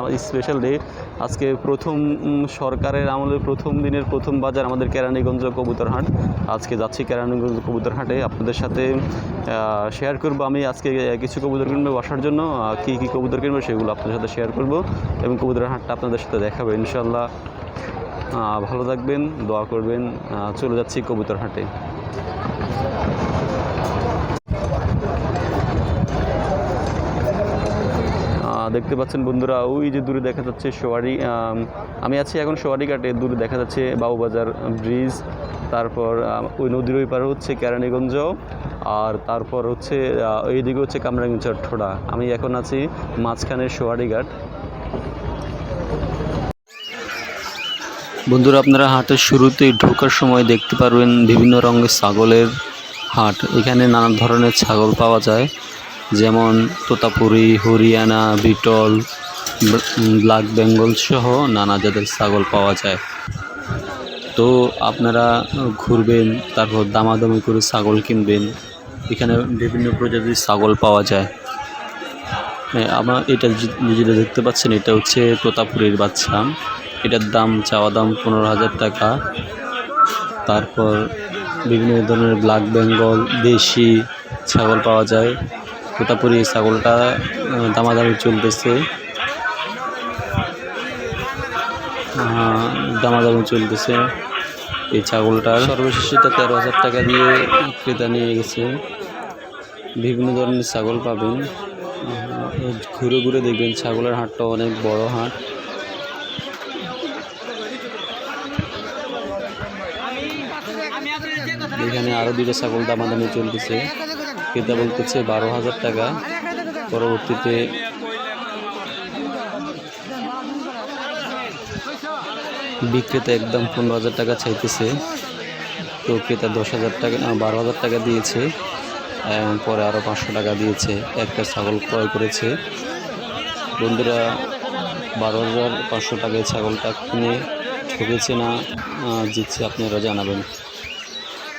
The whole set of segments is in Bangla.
আমার স্পেশাল ডে আজকে প্রথম সরকারের আমলের প্রথম দিনের প্রথম বাজার আমাদের কেরানীগঞ্জ কবুতরহাট আজকে যাচ্ছি কেরানীগঞ্জ কবুতরহাটে আপনাদের সাথে শেয়ার করব আমি আজকে কিছু কবুতর কিনবো বাসার জন্য। কী কী কবুতর কিনবো সেগুলো আপনাদের সাথে শেয়ার করব এবং কবুতর হাটটা আপনাদের সাথে দেখাবো ইনশাল্লাহ ভালো থাকবেন, দোয়া করবেন। চলে যাচ্ছি কবুতর হাটে। দেখতে পাচ্ছেন বন্ধুরা, ওই যে দূরে দেখা যাচ্ছে সোয়ারি, আমি আছি এখন সোয়ারি ঘাটে, দূরে দেখা যাচ্ছে বাবুবাজার ব্রিজ, তারপর ওই নদীর ওই পারে হচ্ছে কেরানীগঞ্জ, আর তারপর হচ্ছে এইদিকে হচ্ছে কামরাঙ্গি চট্টড়া আমি এখন আছি মাঝখানের সোয়ারি ঘাট। বন্ধুরা, আপনারা হাটের শুরুতেই ঢোকার সময় দেখতে পারবেন বিভিন্ন রঙের ছাগলের হাট। এখানে নানা ধরনের ছাগল পাওয়া যায়। যেমন তোতাপুরি, হরিয়ানা, বিটল ব্ল্যাক বেঙ্গল সহ নানা জাতের ছাগল পাওয়া যায়। তো আপনারা ঘুরবেন, তারপর দামাদামি করে ছাগল কিনবেন। এখানে বিভিন্ন প্রজাতির ছাগল পাওয়া যায়। আমার এটা যেটা দেখতে পাচ্ছেন, এটা হচ্ছে তোতাপুরির বাচ্চা। এটার দাম, চাওয়া দাম পনেরো হাজার টাকা। তারপর বিভিন্ন ধরনের ব্ল্যাক বেঙ্গল, দেশি ছাগল পাওয়া যায়। তোতাপুরি ছাগলটা দামাদামি চলতেছে। দামাদামি চলতেছে এই ছাগলটার। সর্বশেষ এটা তেরো হাজার টাকা দিয়ে ক্রেতা নিয়ে গেছে। বিভিন্ন ধরনের ছাগল পাবেন। ঘুরে ঘুরে দেখবেন ছাগলের হাটটা অনেক বড় হাট। এখানে আরও দুটো ছাগল দামাদামি চলতেছে। ক্রেতা বলতেছে বারো হাজার টাকা। পরবর্তীতে বিক্রেতা একদম পনেরো হাজার টাকা চাইতেছে। তো ক্রেতা দশ হাজার টাকা বারো হাজার টাকা দিয়েছে পরে আরও পাঁচশো টাকা দিয়েছে। একটা ছাগল ক্রয় করেছে। বন্ধুরা, বারো হাজার পাঁচশো টাকায় ছাগলটা কিনে ঠকেছে না জিতছে, আপনারা জানাবেন।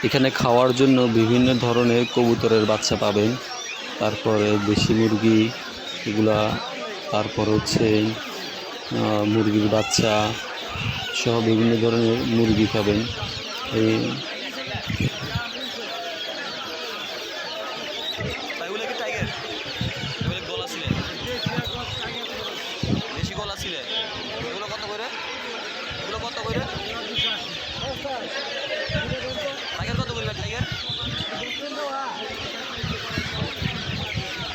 এখানে খাওয়ার জন্য বিভিন্ন ধরনের কবুতরের বাচ্চা পাবেন। তারপরে দেশি মুরগি এগুলা, তারপর হচ্ছে মুরগির বাচ্চা সহ বিভিন্ন ধরনের মুরগি পাবেন এই কত করে কত করে টাইগার কত করে টাইগার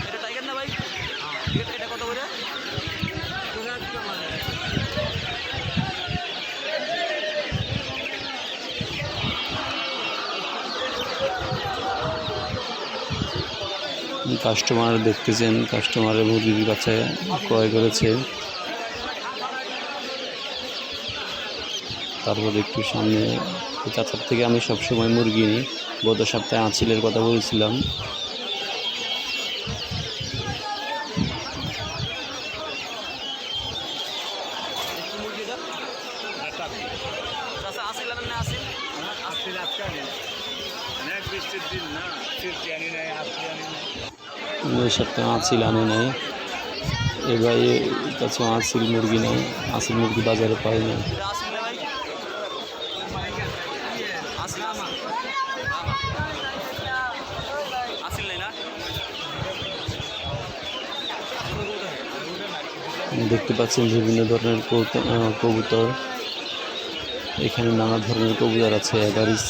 এটা টাইগার না ভাই এটা এটা কত করে কাস্টমার দেখতেছেন কাস্টমারের মুরগির বাচ্চা ক্রয় করেছে। তারপর একটু সামনে, চাচার থেকে আমি সবসময় মুরগি নিই। গত সপ্তাহে আঁচিলের কথা বলছিলাম মুরগিটা চাচা আসিল না আসিল আসছিল আজকে আনি অনেক বৃষ্টির এই সপ্তাহে আঁচিল আনে নাই। এবার কাছে আঁচিল মুরগি নেই। আঁচিল মুরগি বাজারে পাই নাই। দেখতে পাচ্ছেন বিভিন্ন ধরনের কবুতর। এখানে নানা ধরনের কবুতর আছে অ্যাভারেজ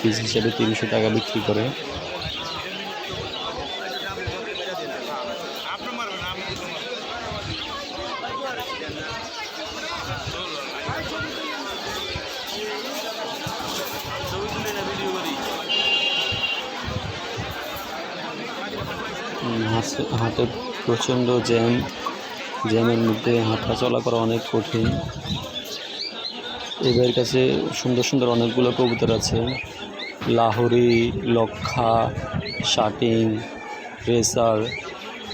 পিস হিসেবে তিনশো টাকা বিক্রি করে। হাটে প্রচণ্ড জ্যাম। জ্যামের মধ্যে হাঁটা চলা করা অনেক কঠিন। এদের কাছে সুন্দর সুন্দর অনেকগুলো কবুতর আছে। লাহোরি, লক্ষা শাটিং রেসার,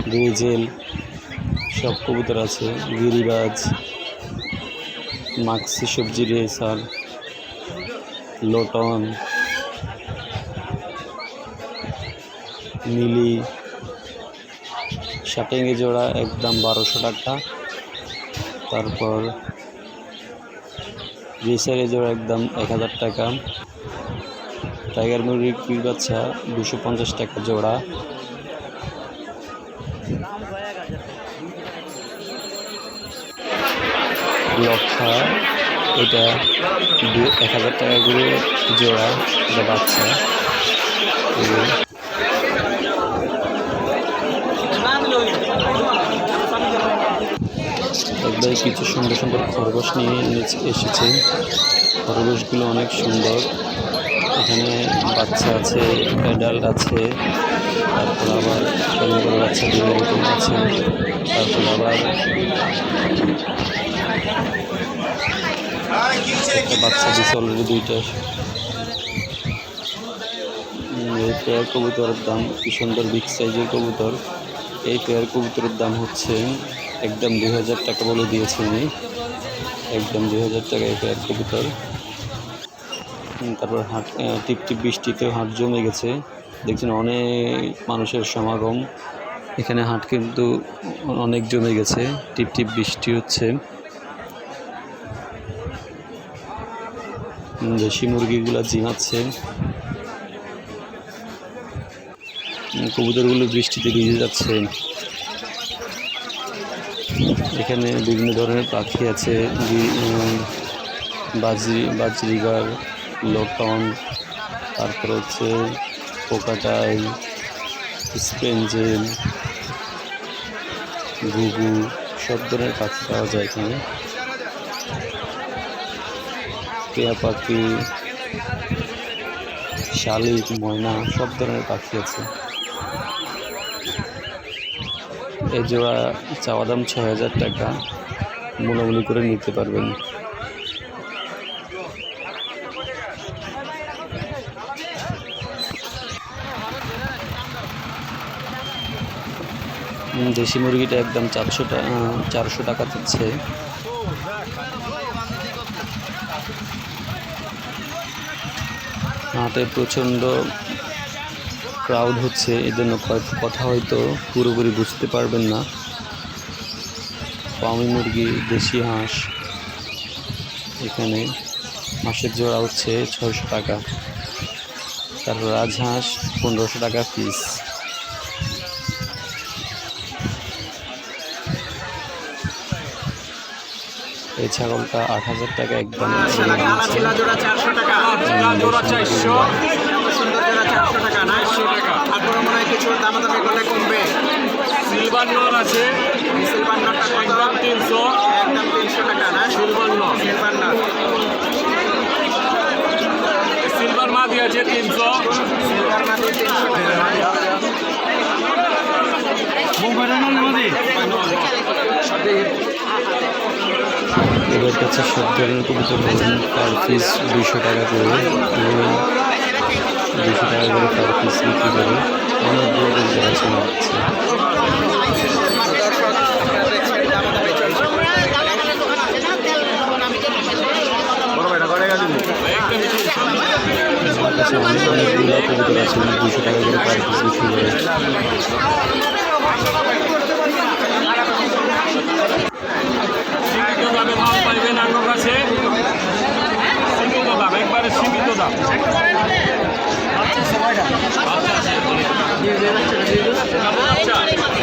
গ্রেজেল সব কবুতর আছে। গিরিবাজ, মাক্সি সবজি রেসার, লোটন, মিলি, শাটিংয়ে জোড়া একদম বারোশো টাকা। তারপর রেসার জোড়া একদম এক হাজার টাকা। টাইগার মুরগির বাচ্চা, দুশো পঞ্চাশ টাকা জোড়া। লক্ষা, এটা এক হাজার টাকা করে জোড়া, এটা বাচ্চা। একবার কিছু সুন্দর সুন্দর খরগোশ নিয়ে এনেছে- এসেছে। খরগোশগুলো অনেক সুন্দর। এখানে বাচ্চা আছে অ্যাডাল্ট আছে, তারপর আবার এগুলোর বাচ্চা দিয়ে এরকম আছে, তারপর আবার একটা বাচ্চা দিচ্ছে অলরেডি দুইটা। এই পেয়ার কবুতরের দাম কি সুন্দর বিগ সাইজের কবুতর। এই পেয়ার কবুতরের দাম হচ্ছে একদম দুই হাজার টাকা বলে দিয়েছে উনি। একদম দুই হাজার টাকা এই পেয়ার কবুতর তারপর হাট টিপ টিপ বৃষ্টিতেও হাট জমে গেছে। দেখছেন অনেক মানুষের সমাগম। এখানে হাট কিন্তু অনেক জমে গেছে। টিপ টিপ বৃষ্টি হচ্ছে। দেশি মুরগিগুলো জিমাচ্ছে। কবুতরগুলো বৃষ্টিতে ভিজে যাচ্ছে। এখানে বিভিন্ন ধরনের পাখি আছে বাজি বাজরিগার লটন, তারপর হচ্ছে পোকাটাইল স্পেঞ্জেল গুগু, সব ধরনের পাখি পাওয়া যায় এখানে। টিয়া পাখি, শালিক, ময়না, সব ধরনের পাখি আছে। এই জোড়া চাওয়া দাম ছয় হাজার টাকা। মূলামূলি করে নিতে পারবেন। দেশি মুরগিটা একদম চারশো টাকা চারশো টাকা দিচ্ছে। হাটে প্রচণ্ড ক্রাউড হচ্ছে এই জন্য কয়েক- কথা হয়তো পুরোপুরি বুঝতে পারবেন না। পাউমি মুরগি দেশি হাঁস এখানে হাঁসের জোড়া হচ্ছে ছয়শো টাকা। তারপর রাজহাঁস পনেরোশো টাকা পিস এই ছাগলটা আট হাজার টাকা একদম তারপরে মনে হয় কিছু করলে কমবে। সিলভার নল আছে। সিলভার নটটা কত? তিনশো। একদম তিনশো টাকা না? সিলভার নল সিলভার নট সিলভার মাদি আছে তিনশো। সিলভার মাটি তিনশো টাকা। এবার কাছে সব ধরনের কবুতর পার পিস দুশো টাকা করে। দুশো টাকা করে পার পিস বিক্রি করে। অনেক দূর দূর থেকে শোনা যাচ্ছে অনেক অনেক একবারে সীমিত দাম よろしくお願いします。